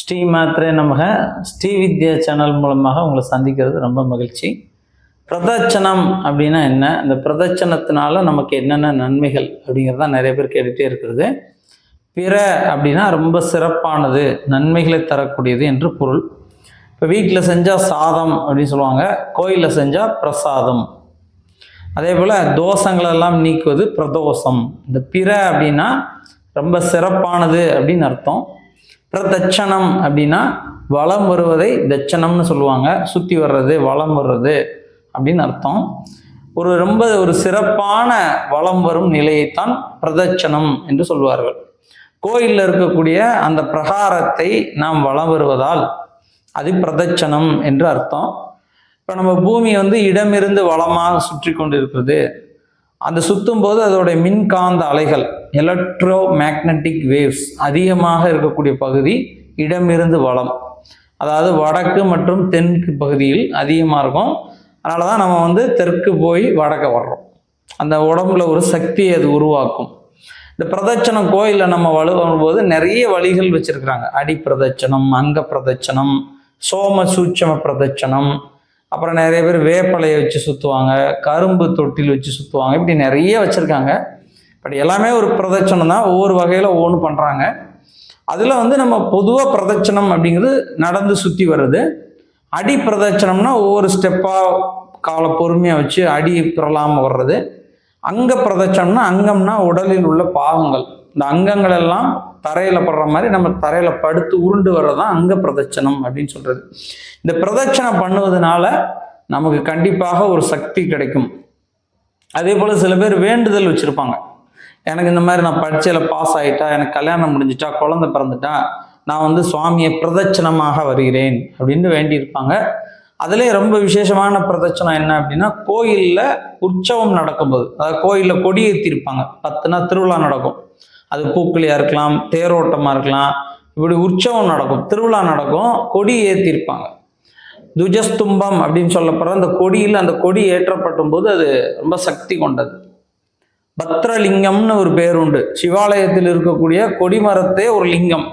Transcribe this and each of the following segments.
ஸ்ரீ மாத்திரை நமக. ஸ்ரீ வித்யா சேனல் மூலமாக உங்களை சந்திக்கிறது ரொம்ப மகிழ்ச்சி. பிரதட்சணம் அப்படின்னா என்ன? இந்த பிரதட்சணத்தினால நமக்கு என்னென்ன நன்மைகள் அப்படிங்கிறதா நிறைய பேர் கேட்டுகிட்டே இருக்கிறது. பிற அப்படின்னா ரொம்ப சிறப்பானது நன்மைகளை தரக்கூடியது என்று பொருள். இப்போ வீட்டில் செஞ்சால் சாதம் அப்படின்னு சொல்லுவாங்க. கோயிலில் செஞ்சால் பிரசாதம். அதே போல் தோஷங்களெல்லாம் நீக்குவது பிரதோஷம். இந்த பிற அப்படின்னா ரொம்ப சிறப்பானது அப்படின்னு அர்த்தம். பிரதட்சணம் அப்படின்னா வளம் வருவதை தட்சணம்னு சொல்லுவாங்க. சுற்றி வர்றது வளம் வர்றது அப்படின்னு அர்த்தம். ஒரு ரொம்ப ஒரு சிறப்பான வளம் வரும் நிலையைத்தான் பிரதட்சணம் என்று சொல்வார்கள். கோயிலில் இருக்கக்கூடிய அந்த பிரகாரத்தை நாம் வளம் வருவதால் அது பிரதட்சணம் என்று அர்த்தம். இப்போ நம்ம பூமி வந்து இடமிருந்து வளமாக சுற்றி கொண்டு இருக்கிறது அந்த சுற்றும் போது அதோடைய மின்காந்த அலைகள் எலக்ட்ரோ மேக்னட்டிக் வேவ்ஸ் அதிகமாக இருக்கக்கூடிய பகுதி இடமிருந்து வளம். அதாவது வடக்கு மற்றும் தெற்கு பகுதியில் அதிகமாக இருக்கும். அதனால தான் நம்ம வந்து தெற்கு போய் வடக்க வர்றோம். அந்த உடம்புல ஒரு சக்தியை அது உருவாக்கும். இந்த பிரதட்சணம் கோயிலில் நம்ம வலு வரும்போது நிறைய வழிகள் வச்சுருக்குறாங்க. அடி பிரதட்சணம் அங்க பிரதட்சணம் சோம சூட்சம பிரதட்சணம் அப்புறம் நிறைய பேர் வேப்பலையை வச்சு சுற்றுவாங்க கரும்பு தொட்டில் வச்சு சுற்றுவாங்க இப்படி நிறைய வச்சுருக்காங்க. பட் எல்லாமே ஒரு பிரதட்சணம் தான். ஒவ்வொரு வகையில் ஒவ்வொன்று பண்ணுறாங்க அதில் வந்து நம்ம பொதுவாக பிரதட்சணம் அப்படிங்கிறது நடந்து சுற்றி வருது. அடி பிரதட்சணம்னா ஒவ்வொரு ஸ்டெப்பாக காலை பொறுமையாக வச்சு அடி பிறலாமல் வர்றது. அங்க பிரதட்சணம்னா அங்கம்னா உடலில் உள்ள பாகங்கள். இந்த அங்கங்கள் எல்லாம் தரையில் படுற மாதிரி நம்ம தரையில் படுத்து உருண்டு வர்றதான் அங்க பிரதட்சணம் அப்படின்னு சொல்றது. இந்த பிரதட்சணம் பண்ணுவதனால நமக்கு கண்டிப்பாக ஒரு சக்தி கிடைக்கும். அதே போல் சில பேர் வேண்டுதல் வச்சுருப்பாங்க. எனக்கு இந்த மாதிரி நான் பரீட்சையில் பாஸ் ஆகிட்டா எனக்கு கல்யாணம் முடிஞ்சிட்டா குழந்தை பிறந்துட்டா நான் வந்து சுவாமியை பிரதட்சணமாக வருகிறேன் அப்படின்னு வேண்டியிருப்பாங்க. அதுலேயே ரொம்ப விசேஷமான பிரதட்சணம் என்ன அப்படின்னா கோயிலில் உற்சவம் நடக்கும்போது அதாவது கோயிலில் கொடி ஏற்றிருப்பாங்க பத்து நாள் திருவிழா நடக்கும். அது பூக்களியாக இருக்கலாம் தேரோட்டமாக இருக்கலாம். இப்படி உற்சவம் நடக்கும் திருவிழா நடக்கும் கொடி ஏற்றிருப்பாங்க துஜஸ்தும்பம் அப்படின்னு சொல்லப்படுற அந்த கொடியில் அந்த கொடி ஏற்றப்படும் போது அது ரொம்ப சக்தி கொண்டது. பத்ரலிங்கம்னு ஒரு பேருண்டு சிவாலயத்தில் இருக்கக்கூடிய கொடிமரத்தே ஒரு லிங்கம்.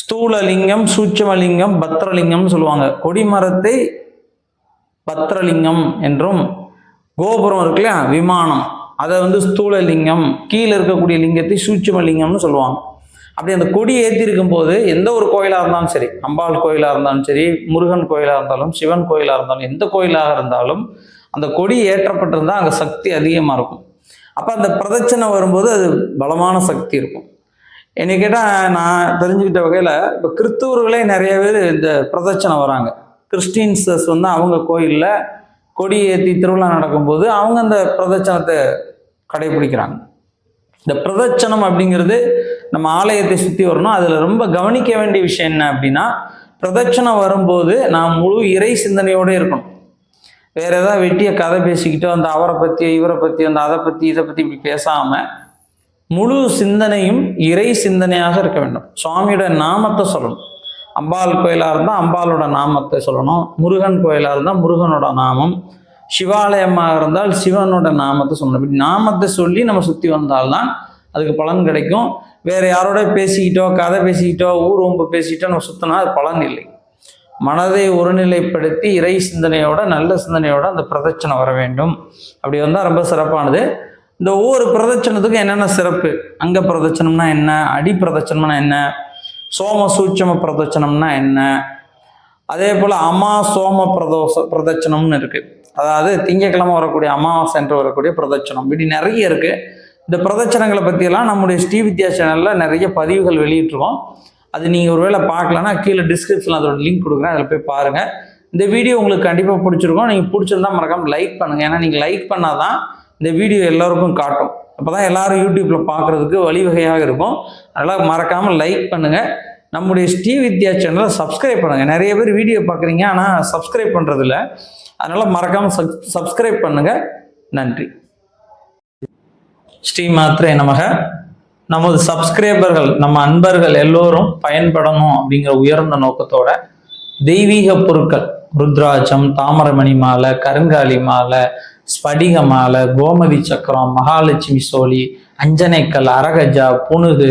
ஸ்தூலலிங்கம் சூட்சமலிங்கம் பத்ரலிங்கம்னு சொல்லுவாங்க. கொடிமரத்தை பத்ரலிங்கம் என்றும் கோபுரம் இருக்குல்லையா விமானம். அதை வந்து ஸ்தூலலிங்கம் கீழே இருக்கக்கூடிய லிங்கத்தை சூட்சமலிங்கம்னு சொல்லுவாங்க. அப்படி அந்த கொடி ஏற்றிருக்கும் போது எந்த ஒரு கோயிலாக இருந்தாலும் சரி அம்பாள் கோயிலாக இருந்தாலும் சரி முருகன் கோயிலாக இருந்தாலும் சிவன் கோயிலாக இருந்தாலும் எந்த கோயிலாக இருந்தாலும் அந்த கொடி ஏற்றப்பட்டிருந்தால் அங்கே சக்தி அதிகமாக இருக்கும். அப்போ அந்த பிரதட்சணை வரும்போது அது பலமான சக்தி இருக்கும். என்னை கேட்டால் நான் தெரிஞ்சுக்கிட்ட வகையில் இப்போ கிறிஸ்தவர்களே நிறைய பேர் இந்த பிரதட்சணை வராங்க. கிறிஸ்டின்ஸஸ் வந்து அவங்க கோயிலில் கொடி ஏற்றி திருவிழா நடக்கும்போது அவங்க அந்த பிரதட்சணத்தை கடைபிடிக்கிறாங்க. இந்த பிரதட்சணம் அப்படிங்கிறது நம்ம ஆலயத்தை சுற்றி வரணும். அதில் ரொம்ப கவனிக்க வேண்டிய விஷயம் என்ன அப்படின்னா பிரதட்சணம் வரும்போது நாம் முழு இறை சிந்தனையோடு இருக்கணும். வேற ஏதாவது வெட்டிய கதை பேசிக்கிட்டோ அந்த அவரை பற்றி இவரை பற்றி அந்த அதை பற்றி இதை பற்றி இப்படி பேசாமல் முழு சிந்தனையும் இறை சிந்தனையாக இருக்க வேண்டும். சுவாமியோட நாமத்தை சொல்லணும். அம்பாள் கோயிலாக இருந்தால் அம்பாளோட நாமத்தை சொல்லணும். முருகன் கோயிலாக இருந்தால் முருகனோட நாமம். சிவாலயமாக இருந்தால் சிவனோட நாமத்தை சொல்லணும். இப்படி நாமத்தை சொல்லி நம்ம சுற்றி வந்தால்தான் அதுக்கு பலன் கிடைக்கும். வேறு யாரோட பேசிக்கிட்டோ கதை பேசிக்கிட்டோ ஊர் ஒம்பு பேசிக்கிட்டோ நம்ம சுற்றினா அது பலன் இல்லை. மனதை ஒருநிலைப்படுத்தி இறை சிந்தனையோட நல்ல சிந்தனையோட அந்த பிரதட்சணை வர வேண்டும். அப்படி வந்தால் ரொம்ப சிறப்பானது. இந்த ஒவ்வொரு பிரதட்சணத்துக்கும் என்னென்ன சிறப்பு? அங்க பிரதட்சணம்னா என்ன? அடி பிரதட்சணம்னா என்ன? சோம சூட்சம பிரதட்சணம்னா என்ன? அதே போல் அமா சோம பிரதோஷ பிரதட்சணம்னு இருக்குது அதாவது திங்கக்கிழமை வரக்கூடிய அமாவாசை என்று வரக்கூடிய பிரதட்சணம். இப்படி நிறைய இருக்குது இந்த பிரதட்சணங்களை பற்றியெல்லாம் நம்முடைய ஸ்ரீ வித்யா சேனலில் நிறைய பதிவுகள் வெளியிட்டிருக்கோம். அது நீங்கள் ஒருவேளை பார்க்கலன்னா கீழே டிஸ்கிரிப்ஷனில் அதோட லிங்க் கொடுக்குறேன். அதில் போய் பாருங்கள் இந்த வீடியோ உங்களுக்கு கண்டிப்பாக பிடிச்சிருக்கும். நீங்கள் பிடிச்சிருந்தா மறக்காமல் லைக் பண்ணுங்கள் ஏன்னா நீங்கள் லைக் பண்ணால் தான் இந்த வீடியோ எல்லோருக்கும் காட்டும். அப்போ தான் எல்லோரும் யூடியூப்பில் பார்க்குறதுக்கு வழிவகையாக இருக்கும். அதனால் மறக்காமல் லைக் பண்ணுங்கள் நம்முடைய ஸ்ரீ வித்யா சேனலை சப்ஸ்கிரைப் பண்ணுங்கள் நிறைய பேர் வீடியோ பார்க்குறீங்க ஆனால் சப்ஸ்கிரைப் பண்ணுறதில்ல அதனால் மறக்காமல் சப் சப்ஸ்கிரைப் பண்ணுங்கள் நன்றி. ஸ்ரீ மாத்திரை நமக. நமது சப்ஸ்கிரைபர்கள் நம்ம அன்பர்கள் எல்லோரும் பயன்படணும் அப்படிங்கிற உயர்ந்த நோக்கத்தோட தெய்வீக பொருட்கள் ருத்ராட்சம் தாமரமணி மாலை கருங்காலி மாலை ஸ்படிக மாலை கோமதி சக்கரம் மகாலட்சுமி சோழி அஞ்சனைக்கல் அரகஜா புனுகு